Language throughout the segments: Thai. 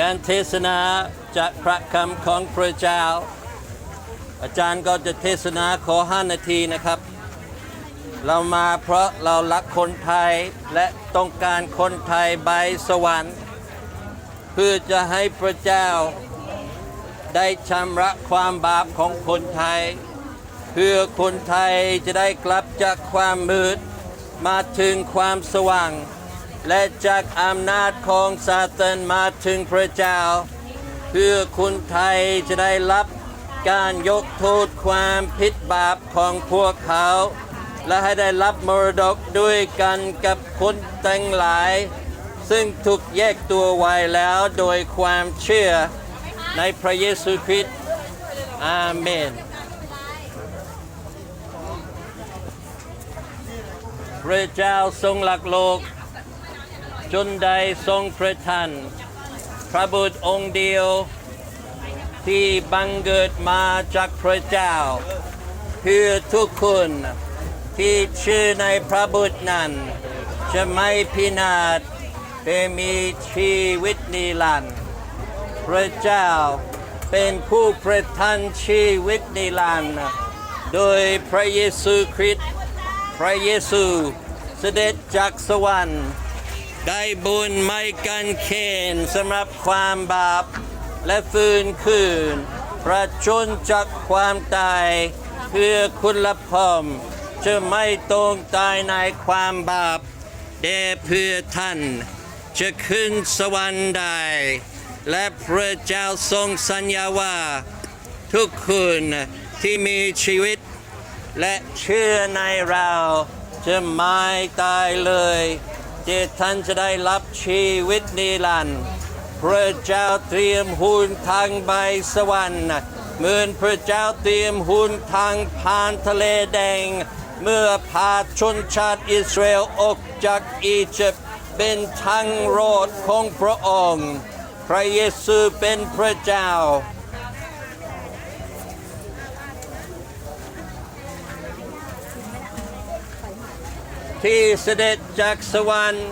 การเทศนาจากพระคำของพระเจ้า อาจารย์ก็จะเทศนาขอ5นาทีนะครับ เรามาเพราะเรารักคนไทยและต้องการคนไทยไปสวรรค์ เพื่อจะให้พระเจ้าได้ชำระความบาปของคนไทย เพื่อคนไทยจะได้กลับจากความมืดมาถึงความสว่าง และจากอำนาจของซาตานมาถึงพระเจ้า เพื่อคนไทยจะได้รับการยกโทษความผิดบาปของพวกเขา และให้ได้รับมรดกด้วยกันกับคนแต่งหลาย ซึ่งถูกแยกตัวไว้แล้วโดยความเชื่อในพระเยซูคริสต์อาเมนพระเจ้าทรงหลักโลก จนได้ทรงประทานพระบุตรองค์เดียว ที่บังเกิดมาจากพระเจ้า เพื่อทุกคนที่ชื่อในพระบุตรนั้น จะไม่พินาศแต่มีชีวิตนิรันดร์พระเจ้าเป็นผู้ประทานชีวิตนิรันดร์โดยพระเยซูคริสต์พระเยซูเสด็จจากสวรรค์ ได้บุญไม่กันเคนสำหรับความบาป และฟื้นคืน ประชนจากความตาย เพื่อคุณละพอมจะไม่ต้องตายในความบาปแด่เพื่อท่าน จะขึ้นสวรรค์ได้ และพระเจ้าทรงสัญญาว่า ทุกคนที่มีชีวิต และเชื่อในเรา จะไม่ตายเลย เจท่านจะได้รับชีวิตนิรันดร์พระเจ้าเตรียมหุ่นทางใบสวรรค์เหมือนพระเจ้าเตรียมหุ่นทางผ่านทะเลแดง เมื่อพาชนชาติอิสราเอลออกจากอียิปต์เป็นทางโรดของพระองค์ พระเยซูเป็นพระเจ้า ที่เสด็จจากสวรรค์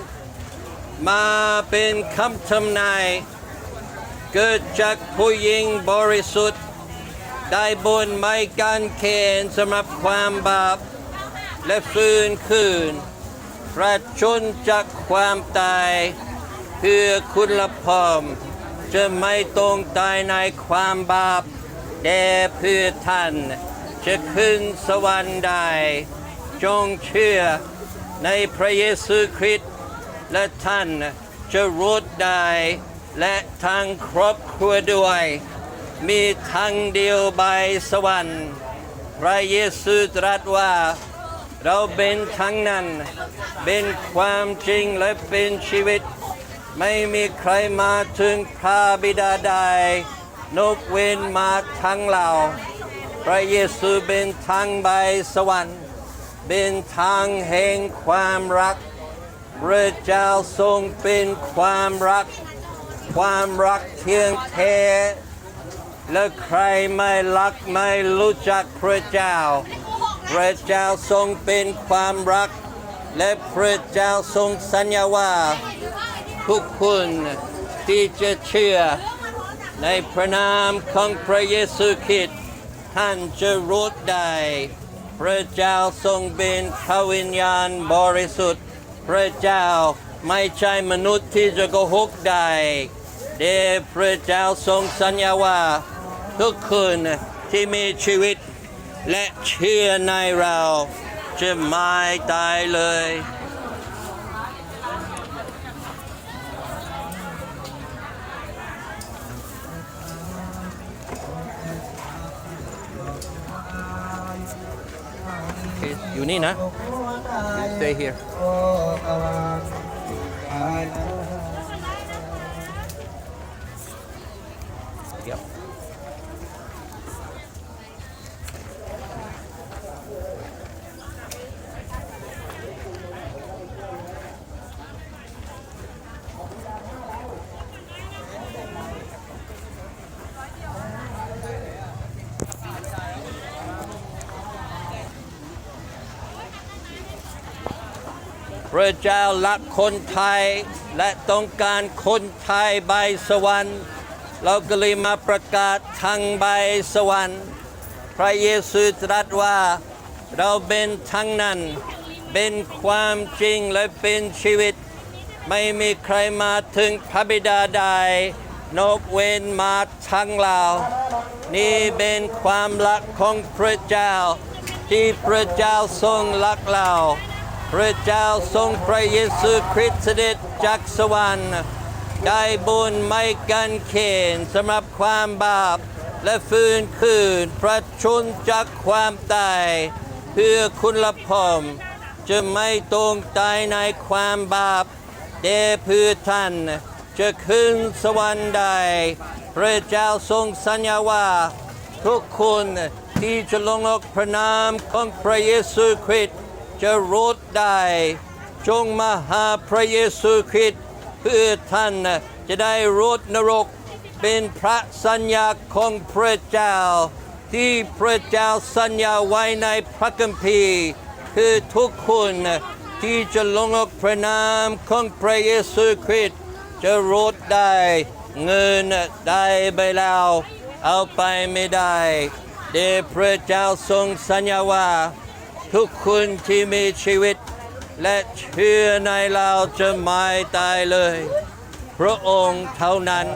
มาเป็นคำทำนาย เกิดจากผู้หญิงบริสุทธิ์ ได้บุญไม่การเคนสำหรับความบาป และฟื้นคืนประชนจากความตาย เพื่อคุณละพอม จะไม่ต้องตายในความบาป แต่เพื่อท่าน จะขึ้นสวรรค์ได้ จงเชื่อ ในพระเยซูคริสต์และท่านจะรู้ได้และทางครอบครัวด้วย มีทางเดียวไปสวรรค์ พระเยซูตรัสว่าเราเป็นทั้งนั้น เป็นความจริงและเป็นชีวิต ไม่มีใครมาถึงพระบิดาใดนกเว้นมาทั้งเรา พระเยซูเป็นทางไปสวรรค์ เป็นทางแห่งความรักพระเจ้าทรงเป็นความรัก ความรักเที่ยงแท้และใครไม่รักไม่รู้จักพระเจ้า พระเจ้าทรงเป็นความรัก และพระเจ้าทรงสัญญาว่า ทุกคนที่จะเชื่อ ในพระนามของพระเยซูคริสต์ท่านจะรู้ได้ พระเจ้าทรงเป็นพระวิญญาณบริสุทธิ์ พระเจ้าไม่ใช่มนุษย์ที่จะโกหกได้เดพระเจ้าทรงสัญญาว่าทุกคนที่มีชีวิตและเชื่อในเราจะไม่ตายเลย Okay, อยู่นี่นะ Stay here พระเจ้ารักคนไทย และต้องการคนไทยใบสวรรค์เราก็เลยมาประกาศทางใบสวรรค์ พระเยซูตรัสว่าเราเป็นทั้งนั้นเป็นความจริงและเป็นชีวิต ไม่มีใครมาถึงพระบิดาใดนกเว้นมาทั้งเรานี่เป็นความรักของพระเจ้า ที่พระเจ้าทรงรักเรา พระเจ้าทรงพระเยซูคริสต์เสด็จจากสวรรค์ได้บุญไม่กันเขนสำหรับความบาป และฟื้นคืนพระชนจากความตาย เพื่อคุณละพอม จะไม่ตรงตายในความบาปแต่เพื่อท่านจะขึ้นสวรรค์ได้พระเจ้าทรงสัญญาว่าทุกคนที่จะลงอกพระนามของพระเยซูคริสต์ จะรอดได้ จงมาหาพระเยซูคริสต์เพื่อท่านจะได้รอดนรก เป็นพระสัญญาของพระเจ้า ที่พระเจ้าสัญญาไว้ในพระคัมภีร์ คือทุกคนที่จะลงออกพระนามของพระเยซูคริสต์จะรอดได้เงินได้ไปแล้ว เอาไปไม่ได้เดพระเจ้าทรงสัญญาว่า ทุกคนที่มีชีวิต และเชื่อในเราจะไม่ตายเลย พระองค์เท่านั้น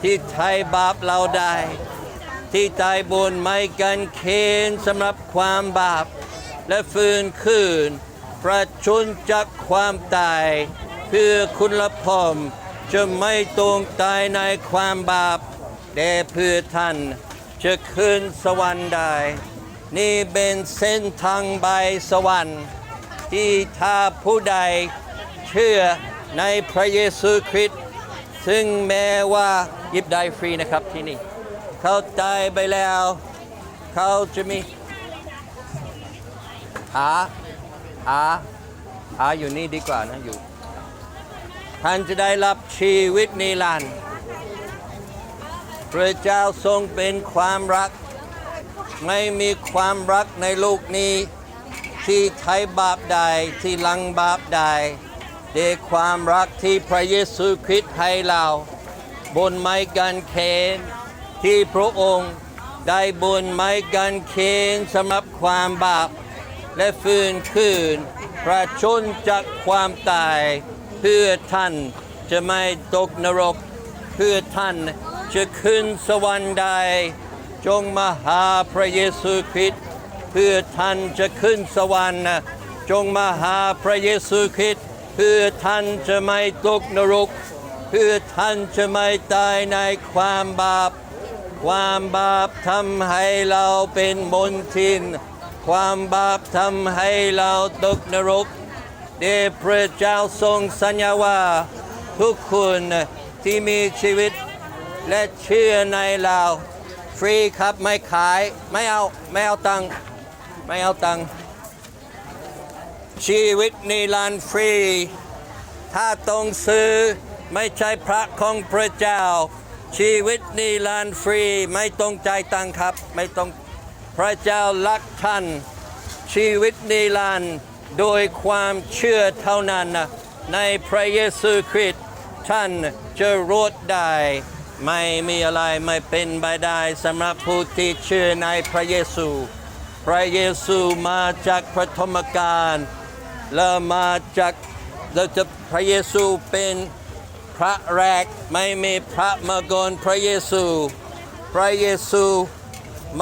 ที่ไถ่บาปเราได้ ที่ตายบนไม้กันเคนสำหรับความบาป และฟื้นคืนประชนจากความตาย เพื่อคุณละพอมจะไม่ตรงตายในความบาปแต่เพื่อท่านจะขึ้นสวรรค์ได้ นี่เป็นเส้นทางใบสวรรค์ ที่ถ้าผู้ใดเชื่อในพระเยซูคริสต์ซึ่งแม้ว่ายิบได้ฟรีนะครับที่นี่ เขาตายไปแล้ว เขาจะมีอาอาอาอยู่นี่ดีกว่านะอยู่ ท่านจะได้รับชีวิตนิรันดร์พระเจ้าทรงเป็นความรัก ไม่มีความรักในโลกนี้ ที่ไทยบาปใดที่ลังบาปใดด้วยความรักที่พระเยซูคริสต์ให้เรา บนไม้กางเขนที่พระองค์ได้บนไม้กางเขนสำหรับความบาป และฟื้นคืนประชนจากความตาย เพื่อท่านจะไม่ตกนรก เพื่อท่านจะขึ้นสวรรค์ได้ จงมาหาพระเยซูคริสต์เพื่อท่านจะขึ้นสวรรค์จงมาหาพระเยซูคริสต์เพื่อท่านจะไม่ตกนรก เพื่อท่านจะไม่ตายในความบาป ความบาปทำให้เราเป็นมนทิน ความบาปทำให้เราตกนรกเดพระเจ้าทรงสัญญาว่าทุกคนที่มีชีวิตและเชื่อในเรา ฟรีครับไม่ขายไม่เอาไม่เอาตังค์ไม่เอาตังค์ชีวิตนิรันดร์ฟรี ถ้าต้องซื้อไม่ใช่พระของพระเจ้า ชีวิตนิรันดร์ฟรี ไม่ต้องจ่ายตังค์ครับ ไม่ต้องพระเจ้ารักท่าน ชีวิตนิรันดร์โดยความเชื่อเท่านั้นนะในพระเยซูคริสต์ท่านจะรอดได้ ไม่มีอะไรไม่เป็นไปได้สำหรับผู้ที่เชื่อในพระเยซู พระเยซูมาจากพระธรรมกาลและมาจากเราจะพระเยซูเป็นพระแรกไม่มีพระมาก่อนพระเยซู พระเยซู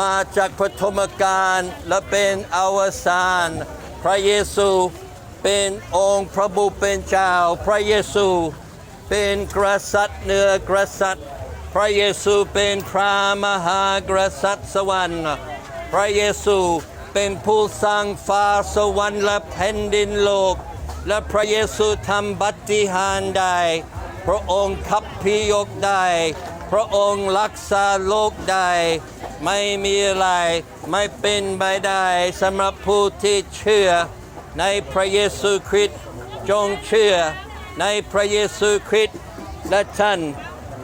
มาจากปฐมกาลและเป็นอวสาน พระเยซูเป็นองค์พระบุเป็นเจ้า พระเยซูเป็นกษัตริย์เหนือกษัตริย์ พระเยซูเป็นพระมหากษัตริย์สวรรค์ พระเยซูเป็นผู้สร้างฟ้าสวรรค์และแผ่นดินโลก และพระเยซูทำบัติหารได้ พระองค์ขับพิยกได้ พระองค์รักษาโลกได้ ไม่มีอะไรไม่เป็นไปได้สำหรับผู้ที่เชื่อ ในพระเยซูคริสต์จงเชื่อ ในพระเยซูคริสต์และท่าน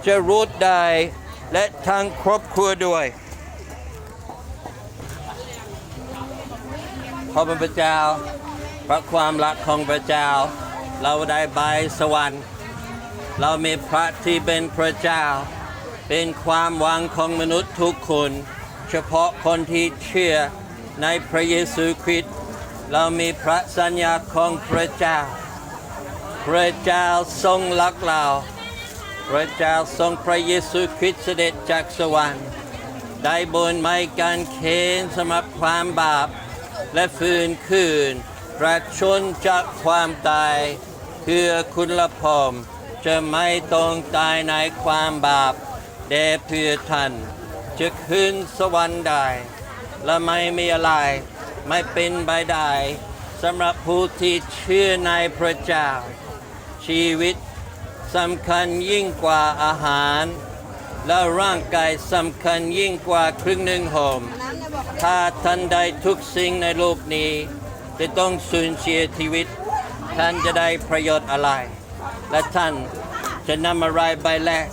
จะรู้ได้และทางครอบครัวด้วยขอบพระเจ้าพระความรักของพระเจ้า เราได้บสวรรค์ เรามีพระที่เป็นพระเจ้า เป็นความหวังของมนุษย์ทุกคน เฉพาะคนที่เชื่อในพระเยซูคริสต์เรามีพระสัญญาของพระเจ้า พระเจ้าทรงรักเรา พระเจ้าทรงพระเยซูคริสต์เสด็จจากสวรรค์ได้บนไม้กางเขนสำหรับความบาป และฟื้นคืนประชนจากความตายเพื่อคุณละพรมจะไม่ต้องตายในความบาปแด่เพื่อท่านจะขึ้นสวรรค์ได้และไม่มีอะไรไม่เป็นไปได้สำหรับผู้ที่เชื่อในพระเจ้า ชีวิต สำคัญยิ่งกว่าอาหาร และร่างกายสำคัญยิ่งกว่าครึ่งหนึ่งหอมถ้าท่านได้ทุกสิ่งในโลกนี้ จะต้องสูญเสียชีวิต ท่านจะได้ประโยชน์อะไร และท่านจะนำอะไรไปแลก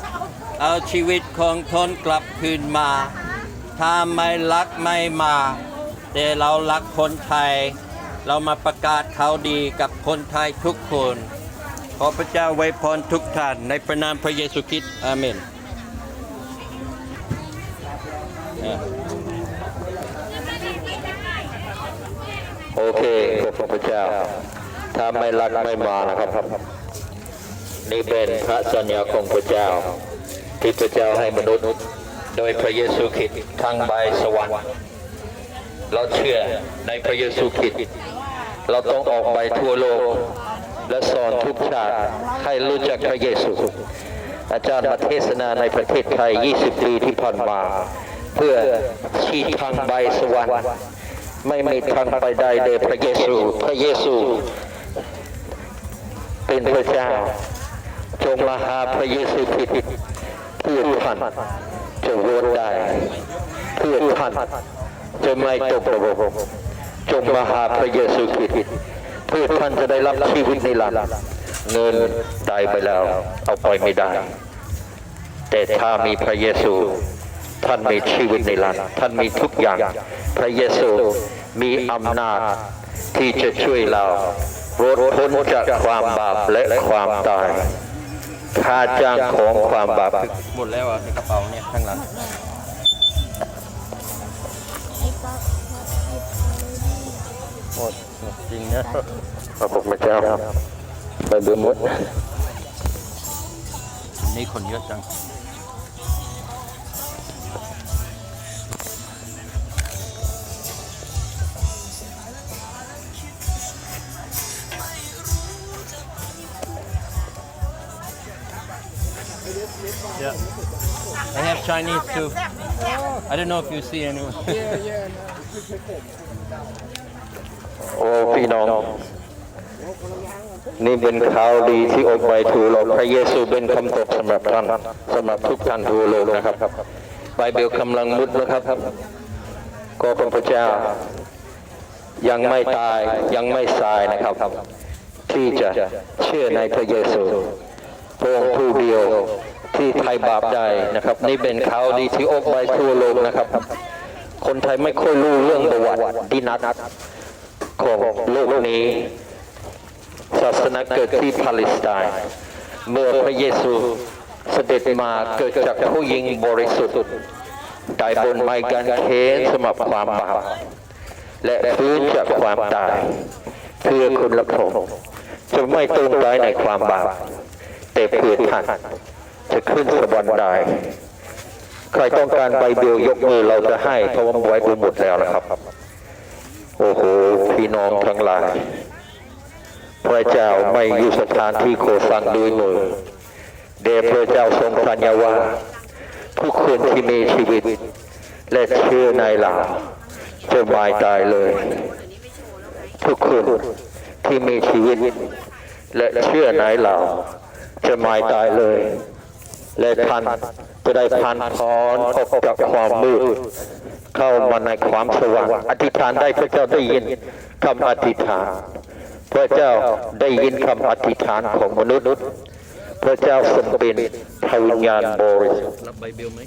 เอาชีวิตของทนกลับคืนมา ถ้าไม่รักไม่มา แต่เรารักคนไทย เรามาประกาศข่าวดีกับคนไทยทุกคน ขอพระเจ้าไว้พรทุกท่านในพระนามพระเยซูคริสต์อาเมนโอเคขอบพระเจ้า ถ้าไม่รักไม่มานะครับ นี่เป็นพระสัญญาของพระเจ้า ที่พระเจ้าให้มนุษย์โดยพระเยซูคริสต์ทางใบสวรรค์เราเชื่อในพระเยซูคริสต์เราต้องออกไปทั่วโลก และสอนทุกชาติให้รู้จักพระเยซู อาจารย์มาเทศนาในประเทศไทย 20 ปีที่ผ่านมา เพื่อชี้ทางใบสวรรค์ไม่มีทางไปได้เดยพระเยซู พระเยซู เป็นพระเจ้า จงมาหาพระเยซูคริสต์เพื่อท่านจะโหวตได้เพื่อท่านจะไม่ตกระบบจงมาหาพระเยซูคริสต์ พื่อท่านจะได้รับชีวิตนิรันดร์เงินได้ไปแล้ว เอาไปไม่ได้ แต่ถ้ามีพระเยซู ท่านมีชีวิตนิรันดร์ท่านมีทุกอย่าง พระเยซูมีอำนาจที่จะช่วยเรารดพ้นจากความบาปและความตายค่าจ้างของความบาปหมดแล้วอะในกระเป๋าเนี่ยข้างหลัง จริงนะ พระพุทธเจ้าไปเบื่อหมด นี่คนเยอะจัง Yeah. I have Chinese too. I don't know if you see anyone. โอ้ พี่น้อง นี่เป็นข่าวดีที่อกไปทั่วโลกพระเยซูเป็นคำตอบสำหรับท่านสำหรับทุกท่านทั่วโลกนะครับไบเบิลกำลังมุดนะครับก็พระพุทธเจ้า ยังไม่ตายยังไม่สายนะครับ ที่จะเชื่อในพระเยซูพระองค์ผู้เดียวที่ไทยบาปได้นะครับ นี่เป็นข่าวดีที่อกไปทั่วโลกนะครับ คนไทยไม่ค่อยรู้เรื่องประวัติดินัท ของโลกนี้ ศาสนาเกิดที่ปาเลสไตน์เมื่อพระเยซูเสด็จมาเกิดจากผู้หญิงบริสุทธิ์ตายบนไม้กางเขนสำหรับความบาปและฟื้นจากความตาย เพื่อคุณและผมจะไม่ต้องตายในความบาปแต่เพื่อท่านจะขึ้นสวรรค์ได้ใครต้องการไบเบิลยกมือเราจะให้เพราะว่าไว้ดูหมดแล้วนะครับ โอ้โห พี่น้องทั้งหลาย พระเจ้าไม่อยู่สถานที่โคสังด้วยมือเดชพระเจ้าทรงสัญญาว่าทุกคนที่มีชีวิต และเชื่อในเราจะไม่ตายเลย ทุกคนที่มีชีวิต และเชื่อในเราจะไม่ตายเลย และท่านจะได้พันพรออกจากความมืดเข้ามาในความสว่างอธิษฐานได้พระเจ้าได้ยินคำอธิษฐาน พระเจ้าได้ยินคำอธิษฐานของมนุษย์ พระเจ้าทรงเป็นพระวิญญาณบริสุทธิ์รับใบเลไหม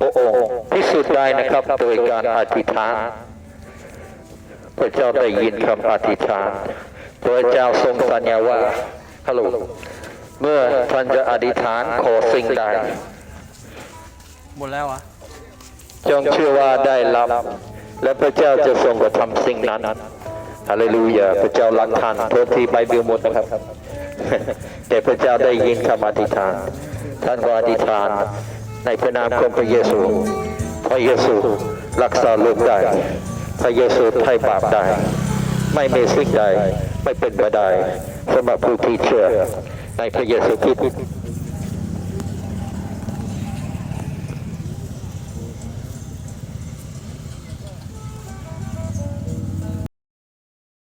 พระองค์พิสูจน์ได้นะครับโดยการอธิษฐาน พระเจ้าได้ยินคำอธิษฐาน พระเจ้าทรงสัญญาว่าฮัลโหล เมื่อท่านจะอธิษฐานขอสิ่งใดหมดแล้วอะจงเชื่อว่าได้รับ และพระเจ้าจะทรงกระทำสิ่งนั้นฮาเลลูยาพระเจ้ารักท่านโทษทีไบเบิลหมดนะครับ แต่พระเจ้าได้ยินคำอธิษฐาน ท่านก็อธิษฐานในพระนามของพระเยซู พระเยซูรักษาโรคได้ พระเยซูไถ่บาปได้ ไม่มีสิ่งใดไม่เป็นไปได้สำหรับผู้ที่เชื่อ I forget so people.